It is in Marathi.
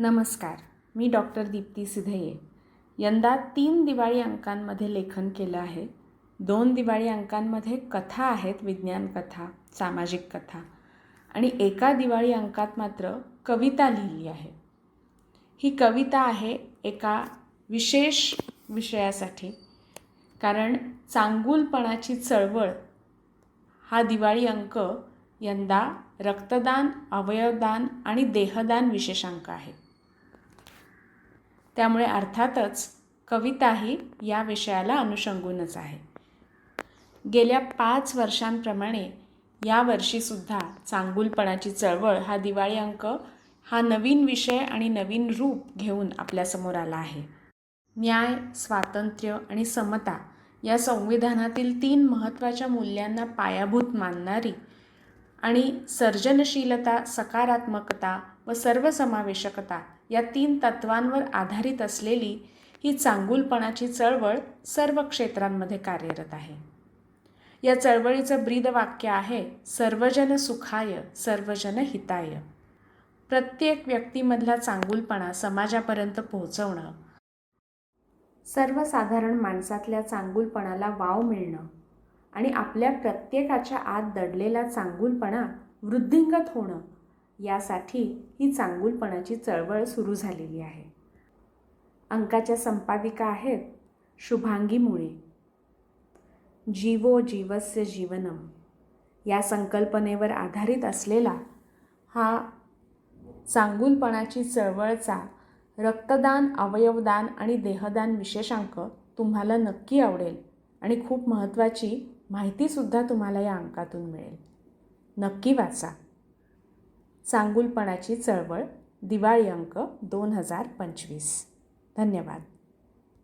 नमस्कार मी डॉक्टर दीप्ती सिधये. यंदा तीन दिवाळी अंकांमध्ये लेखन केलं आहे. दोन दिवाळी अंकांमध्ये कथा आहेत विज्ञान कथा सामाजिक कथा. आणि एका दिवाळी अंकात मात्र कविता लिहिली आहे. ही कविता आहे एका विशेष विषयासाठी कारण चांगुलपणाची चळवळ हा दिवाळी अंक यंदा रक्तदान अवयवदान आणि देहदान विशेषांक आहे. त्यामुळे अर्थातच कविताही या विषयाला अनुषंगूनच आहे. गेल्या पाच वर्षांप्रमाणे यावर्षीसुद्धा चांगुलपणाची चळवळ हा दिवाळी अंक हा नवीन विषय आणि नवीन रूप घेऊन आपल्यासमोर आला आहे. न्याय स्वातंत्र्य आणि समता या संविधानातील तीन महत्त्वाच्या मूल्यांना पायाभूत मानणारी आणि सर्जनशीलता सकारात्मकता व सर्वसमावेशकता या तीन तत्वांवर आधारित असलेली ही चांगुलपणाची चळवळ सर्व क्षेत्रांमध्ये कार्यरत आहे. या चळवळीचं ब्रीद वाक्य आहे सर्वजन सुखाय सर्वजन हिताय. प्रत्येक व्यक्तीमधला चांगुलपणा समाजापर्यंत पोहोचवणं सर्वसाधारण माणसातल्या चांगुलपणाला वाव मिळणं आणि आपल्या प्रत्येकाच्या आत दडलेला चांगुलपणा वृद्धिंगत होणं यासाठी ही चांगुलपणाची चळवळ सुरू झालेली आहे. अंकाच्या संपादिका आहेत शुभांगी मुळे. जीवो जीवस्य जीवनम. या संकल्पनेवर आधारित असलेला हा चांगुलपणाची चळवळचा रक्तदान अवयवदान आणि देहदान विशेषांक तुम्हाला नक्की आवडेल आणि खूप महत्त्वाची माहितीसुद्धा तुम्हाला या अंकातून मिळेल. नक्की वाचा. चांगुलपणाची चळवळ दिवाळी अंक दोन हजार पंचवीस. धन्यवाद.